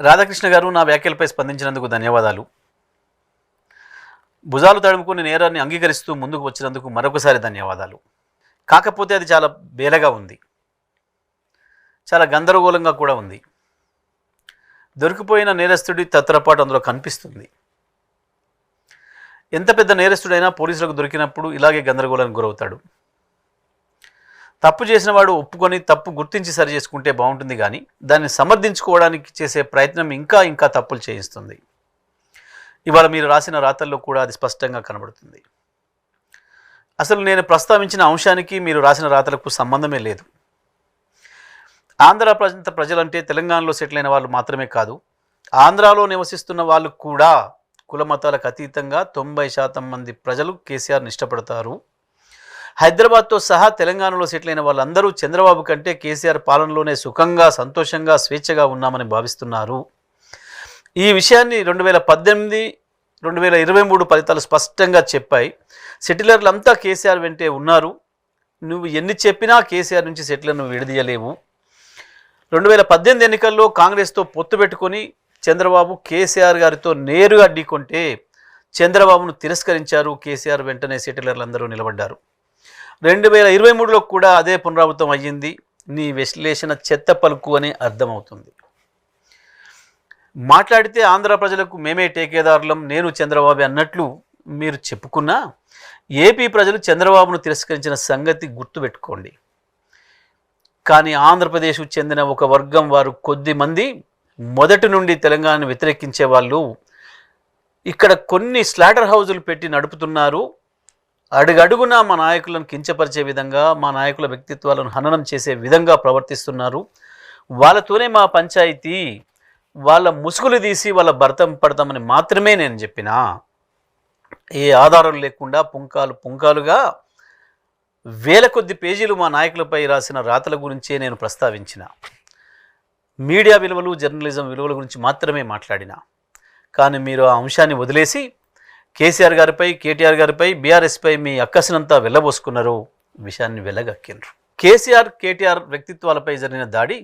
రాధాకృష్ణ గారు నా వ్యాఖ్యలపై స్పందించినందుకు ధన్యవాదాలు. భుజాలు తడుముకుని నేరాన్ని అంగీకరిస్తూ ముందుకు వచ్చినందుకు మరొకసారి ధన్యవాదాలు. కాకపోతే అది చాలా బేలగా ఉంది. చాలా గందరగోళంగా కూడా ఉంది. దొరికిపోయిన నేరస్తుడి తత్తరపాటు అందులో కనిపిస్తుంది. ఎంత పెద్ద నేరస్తుడైనా పోలీసులకు దొరికినప్పుడు ఇలాగే గందరగోళానికి గురవుతాడు. తప్పు చేసిన వాడు ఒప్పుకొని తప్పు గుర్తించి సరి చేసుకుంటే బాగుంటుంది కానీ దాన్ని సమర్థించుకోవడానికి చేసే ప్రయత్నం ఇంకా ఇంకా తప్పులు చేయిస్తుంది. ఇవాళ మీరు రాసిన రాతల్లో కూడా అది స్పష్టంగా కనబడుతుంది. అసలు నేను ప్రస్తావించిన అంశానికి మీరు రాసిన రాతలకు సంబంధమే లేదు. ఆంధ్ర ప్రాంత ప్రజలంటే తెలంగాణలో సెటిల్ అయిన వాళ్ళు మాత్రమే కాదు ఆంధ్రాలో నివసిస్తున్న వాళ్ళు కూడా కుల మతాలకు అతీతంగా తొంభై శాతం మంది ప్రజలు కేసీఆర్ని ఇష్టపడతారు. హైదరాబాద్తో సహా తెలంగాణలో సెటిల్ అయిన వాళ్ళందరూ చంద్రబాబు కంటే కేసీఆర్ పాలనలోనే సుఖంగా సంతోషంగా స్వేచ్ఛగా ఉన్నామని భావిస్తున్నారు. ఈ విషయాన్ని రెండు వేల పద్దెనిమిది రెండు వేల ఇరవై మూడు ఫలితాలు స్పష్టంగా చెప్పాయి. సెటిలర్లంతా కేసీఆర్ వెంటే ఉన్నారు. నువ్వు ఎన్ని చెప్పినా కేసీఆర్ నుంచి సెటిలర్ను విడదీయలేవు. రెండు వేల పద్దెనిమిది ఎన్నికల్లో కాంగ్రెస్తో పొత్తు పెట్టుకొని చంద్రబాబు కేసీఆర్ గారితో నేరుగా ఢీకొంటే చంద్రబాబును తిరస్కరించారు. కేసీఆర్ వెంటనే సెటిలర్లందరూ నిలబడ్డారు. రెండు వేల ఇరవై మూడులో కూడా అదే పునరావృతం అయ్యింది. నీ విశ్లేషణ చెత్త పలుకు అని అర్థమవుతుంది. మాట్లాడితే ఆంధ్ర ప్రజలకు మేమే టేకేదారులం నేను చంద్రబాబు అన్నట్లు మీరు చెప్పుకున్నా ఏపీ ప్రజలు చంద్రబాబును తిరస్కరించిన సంగతి గుర్తుపెట్టుకోండి. కానీ ఆంధ్రప్రదేశ్కు చెందిన ఒక వర్గం వారు కొద్ది మంది మొదటి నుండి తెలంగాణను వ్యతిరేకించే వాళ్ళు ఇక్కడ కొన్ని స్లాటర్ హౌజులు పెట్టి నడుపుతున్నారు. అడుగడుగునా మా నాయకులను కించపరిచే విధంగా మా నాయకుల వ్యక్తిత్వాలను హననం చేసే విధంగా ప్రవర్తిస్తున్నారు. వాళ్ళతోనే మా పంచాయతీ వాళ్ళ ముసుగులు తీసి వాళ్ళ భర్తం పడతామని మాత్రమే నేను చెప్పిన. ఏ ఆధారం లేకుండా పుంకాలు పుంకాలుగా వేల కొద్ది పేజీలు మా నాయకులపై రాసిన రాతల గురించే నేను ప్రస్తావించిన. మీడియా విలువలు జర్నలిజం విలువల గురించి మాత్రమే మాట్లాడిన. కానీ మీరు ఆ అంశాన్ని వదిలేసి కేసీఆర్ గారిపై కేటీఆర్ గారిపై బీఆర్ఎస్పై మీ అక్కసినంతా వెళ్ళబోసుకున్నారు విషయాన్ని వెళ్ళగక్కిండ్రు కేసీఆర్ కేటీఆర్ వ్యక్తిత్వాలపై జరిగిన దాడి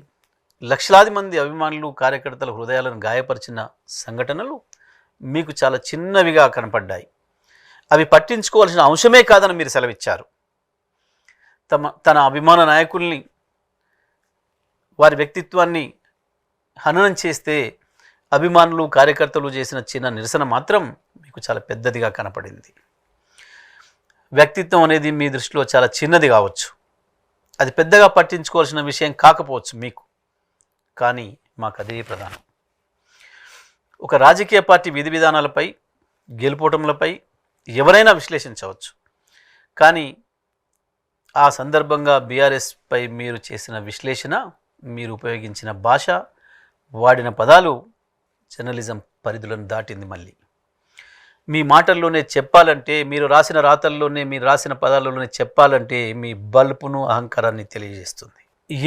లక్షలాది మంది అభిమానులు కార్యకర్తల హృదయాలను గాయపరిచిన సంఘటనలు మీకు చాలా చిన్నవిగా కనపడ్డాయి. అవి పట్టించుకోవాల్సిన అంశమే కాదని మీరు సెలవిచ్చారు. తమ తన అభిమాన నాయకుల్ని వారి వ్యక్తిత్వాన్ని హననం చేస్తే అభిమానులు కార్యకర్తలు చేసిన చిన్న నిరసన మాత్రం మీకు చాలా పెద్దదిగా కనపడింది. వ్యక్తిత్వం అనేది మీ దృష్టిలో చాలా చిన్నది కావచ్చు. అది పెద్దగా పట్టించుకోవాల్సిన విషయం కాకపోవచ్చు మీకు. కానీ మాకు అదే ప్రధానం. ఒక రాజకీయ పార్టీ విధి విధానాలపై గెలుపోవటంలపై ఎవరైనా విశ్లేషించవచ్చు. కానీ ఆ సందర్భంగా బీఆర్ఎస్పై మీరు చేసిన విశ్లేషణ మీరు ఉపయోగించిన భాష వాడిన పదాలు జర్నలిజం పరిధులను దాటింది మళ్ళీ. మీ మాటల్లోనే చెప్పాలంటే మీరు రాసిన రాతల్లోనే మీరు రాసిన పదాలలోనే చెప్పాలంటే మీ బల్పును అహంకారాన్ని తెలియజేస్తుంది.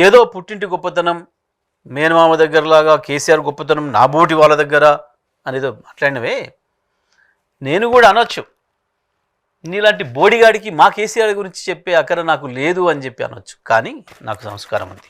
ఏదో పుట్టింటి గొప్పతనం మేనమామ దగ్గరలాగా కేసీఆర్ గొప్పతనం నా బోటి వాళ్ళ దగ్గర అనేదో మాట్లాడినవే. నేను కూడా అనొచ్చు. నీలాంటి బోడిగాడికి మా కేసీఆర్ గురించి చెప్పే అక్కడ నాకు లేదు అని చెప్పి అనొచ్చు. కానీ నాకు సంస్కారం ఉంది.